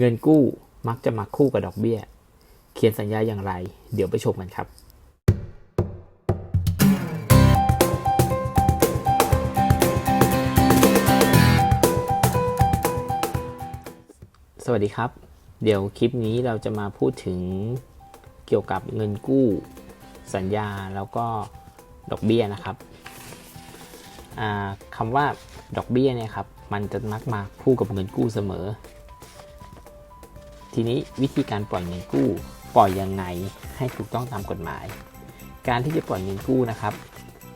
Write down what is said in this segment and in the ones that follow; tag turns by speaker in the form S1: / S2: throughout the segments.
S1: เงินกู้มักจะมาคู่กับดอกเบี้ย เขียนสัญญาอย่างไร เดี๋ยวไปชมกันครับ สวัสดีครับ เดี๋ยวคลิปนี้เราจะมาพูดถึงเกี่ยวกับเงินกู้ สัญญาแล้วก็ดอกเบี้ยนะครับคำว่าดอกเบี้ยเนี่ยครับมันจะมักมาคู่กับเงินกู้เสมอ ทีนี้วิธีการปล่อยเงินกู้ ปล่อยยังไงให้ถูกต้องตามกฎหมาย การที่จะปล่อยเงินกู้นะครับ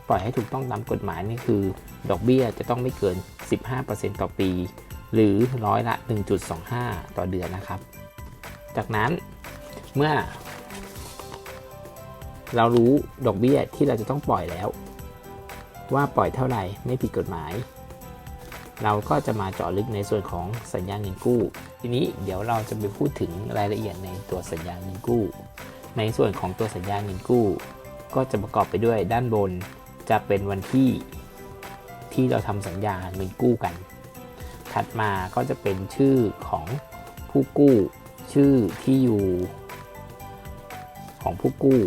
S1: ปล่อยให้ถูกต้องตามกฎหมายนี่คือ ดอกเบี้ยจะต้องไม่เกิน 15%ต่อปี หรือร้อยละ 1.25 ต่อเดือนนะครับ จากนั้นเมื่อ เรารู้ดอกเบี้ยที่เราจะต้องปล่อยแล้ว ว่าปล่อยเท่าไหร่ไม่ผิดกฎหมาย เราก็จะมาเจาะลึกในส่วนของสัญญาเงินกู้ ทีนี้เดี๋ยวเราจะไปพูดถึงรายละเอียดในตัวสัญญาเงินกู้ ในส่วนของตัวสัญญาเงินกู้ ก็จะประกอบไปด้วยด้านบนจะเป็นวันที่ที่เราทำสัญญาเงินกู้กัน ถัดมาก็จะเป็นชื่อของผู้กู้ ชื่อที่อยู่ ของผู้กู้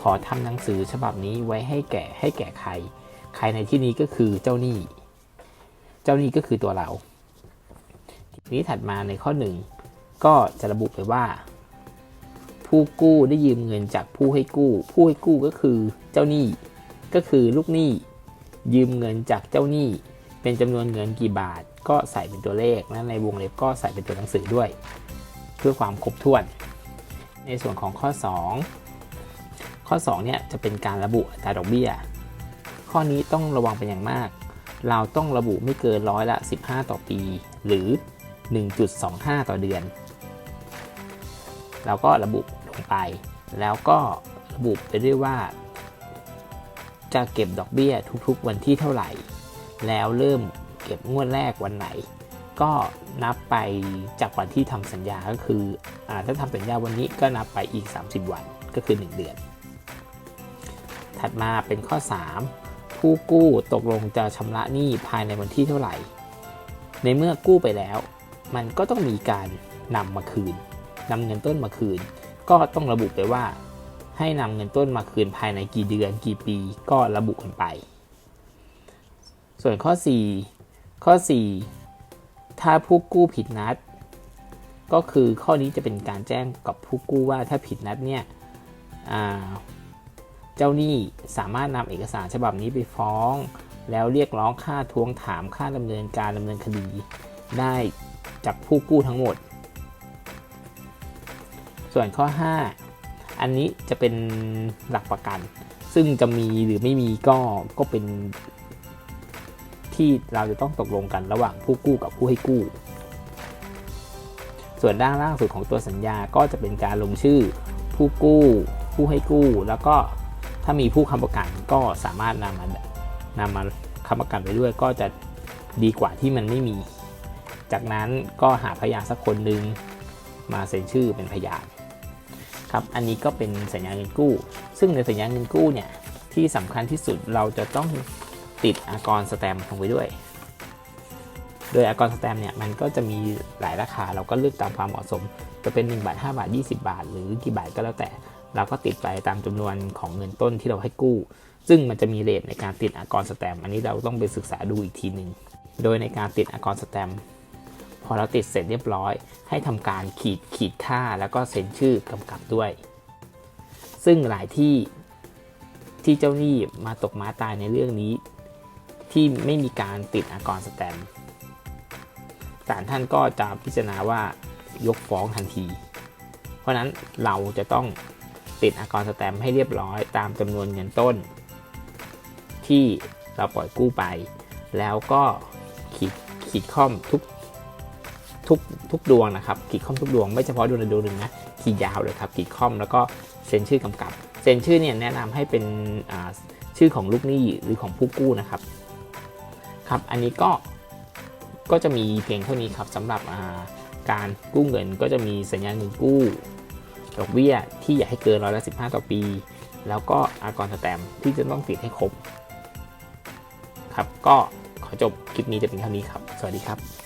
S1: ขอทำหนังสือฉบับนี้ไว้ให้แก่ให้แก่ใคร ใครในที่นี้ก็คือเจ้าหนี้ เจ้าหนี้ก็คือตัวเรา ทีนี้ถัดมาในข้อหนึ่งก็จะระบุไปว่า ผู้กู้ได้ยืมเงินจากผู้ให้กู้ ผู้ให้กู้ก็คือเจ้าหนี้ก็คือลูกหนี้ ยืมเงินจากเจ้าหนี้ เป็นจำนวนเงินกี่บาท ก็ใส่เป็นตัวเลขและในวงเล็บก็ใส่เป็นตัวหนังสือด้วย เพื่อความครบถ้วน ในส่วนของข้อ 2 ข้อ2เนี่ยจะเป็นการระบุอัตราดอกเบี้ย ข้อนี้ต้องระวังเป็นอย่างมาก เราต้องระบุไม่เกินร้อยละ 15 ต่อปี หรือ 1.25 ต่อเดือน เราก็ระบุลงไป แล้วก็ระบุไปด้วยว่า จะเก็บดอกเบี้ยทุกๆวันที่เท่าไหร่ แล้วเริ่มเก็บงวดแรกวันไหน ก็นับไปจากวันที่ทำสัญญาก็คืออถ้าทำสัญญาวันนี้ก็นับไปอีก 30 วันก็คือ 1 เดือน ถัดมาเป็นข้อ 3 ผู้กู้ตกลงจะชำระหนี้ภายในวันที่เท่าไหร่ ในเมื่อกู้ไปแล้ว มันก็ต้องมีการนำมาคืนนำเงินต้นมาคืน ก็ต้องระบุไปว่า ให้นำเงินต้นมาคืนภายในกี่เดือนกี่ปีก็ระบุกันไป ส่วนข้อ 4 ข้อ 4 ถ้าผู้กู้ผิดนัด ก็คือข้อนี้จะเป็นการแจ้งกับผู้กู้ว่าถ้าผิดนัดเนี่ย เจ้าหนี้สามารถนำเอกสารฉบับนี้ไปฟ้อง แล้วเรียกร้องค่าทวงถามค่าดำเนินการดำเนินคดี ได้จากผู้กู้ทั้งหมด ส่วนข้อ 5 อันนี้จะเป็นหลักประกัน ซึ่งจะมีหรือไม่มีก็ก็เป็น ที่เราจะต้องตกลงกันระหว่างผู้กู้กับผู้ให้กู้ ส่วนด้านล่างสุดของตัวสัญญาก็จะเป็นการลงชื่อผู้กู้ผู้ให้กู้แล้วก็ ถ้ามีผู้ค้ำประกันก็สามารถนำมานำมาค้ำประกันไปด้วย ก็จะดีกว่าที่มันไม่มี จากนั้นก็หาพยานสักคนหนึ่งมาเซ็นชื่อเป็นพยานครับ อันนี้ก็เป็นสัญญาเงินกู้ ซึ่งในสัญญาเงินกู้เนี่ยที่สำคัญที่สุดเราจะต้องติดอากรสแตมลงไปด้วย โดยอากรสแตมเนี่ยมันก็จะมีหลายราคาเราก็เลือกตามความเหมาะสม จะเป็น1บาท5บาท 20 บาท หรือกี่บาทก็แล้วแต่ เราก็ติดไปตามจำนวนของเงินต้นที่เราให้กู้ ซึ่งมันจะมีเรทในการติดอากรสแตมอันนี้เราต้องไปศึกษาดูอีกทีหนึ่งโดยในการติดอากรสแตมพอเราติดเสร็จเรียบร้อย ให้ทำการขีดขีดค่าแล้วก็เซ็นชื่อกำกับด้วย ซึ่งหลายที่ที่เจ้าหนี้มาตกม้าตายในเรื่องนี้ ที่ไม่มีการติดอากรสแตมศาลท่านก็จะพิจารณาว่ายกฟ้องทันที เพราะนั้นเราจะต้อง ติดอากรสแตมป์ให้เรียบร้อยตามจำนวนเงินต้น ที่เราปล่อยกู้ไป แล้วก็ขีดขีดค่อมทุกทุกทุกดวงนะครับขีดค่อมทุกดวงไม่เฉพาะดวงใดดวงหนึ่งนะขีดยาวเลยครับขีดค่อมแล้วก็เซ็นชื่อกำกับ เซ็นชื่อเนี่ยแนะนำให้เป็นชื่อของลูกหนี้หรือของผู้กู้นะครับครับ อันนี้ก็ก็จะมีเพียงเท่านี้ครับสำหรับการกู้เงินก็จะมีสัญญาเงินกู้ ดอกเบี้ยที่อยากให้เกินร้อยละสิต่อปี แล้วก็อากรสแตมที่จะต้องติดให้ครบ ครับก็ขอจบคลิปนี้จะเป็นเท่านี้ครับ สวัสดีครับ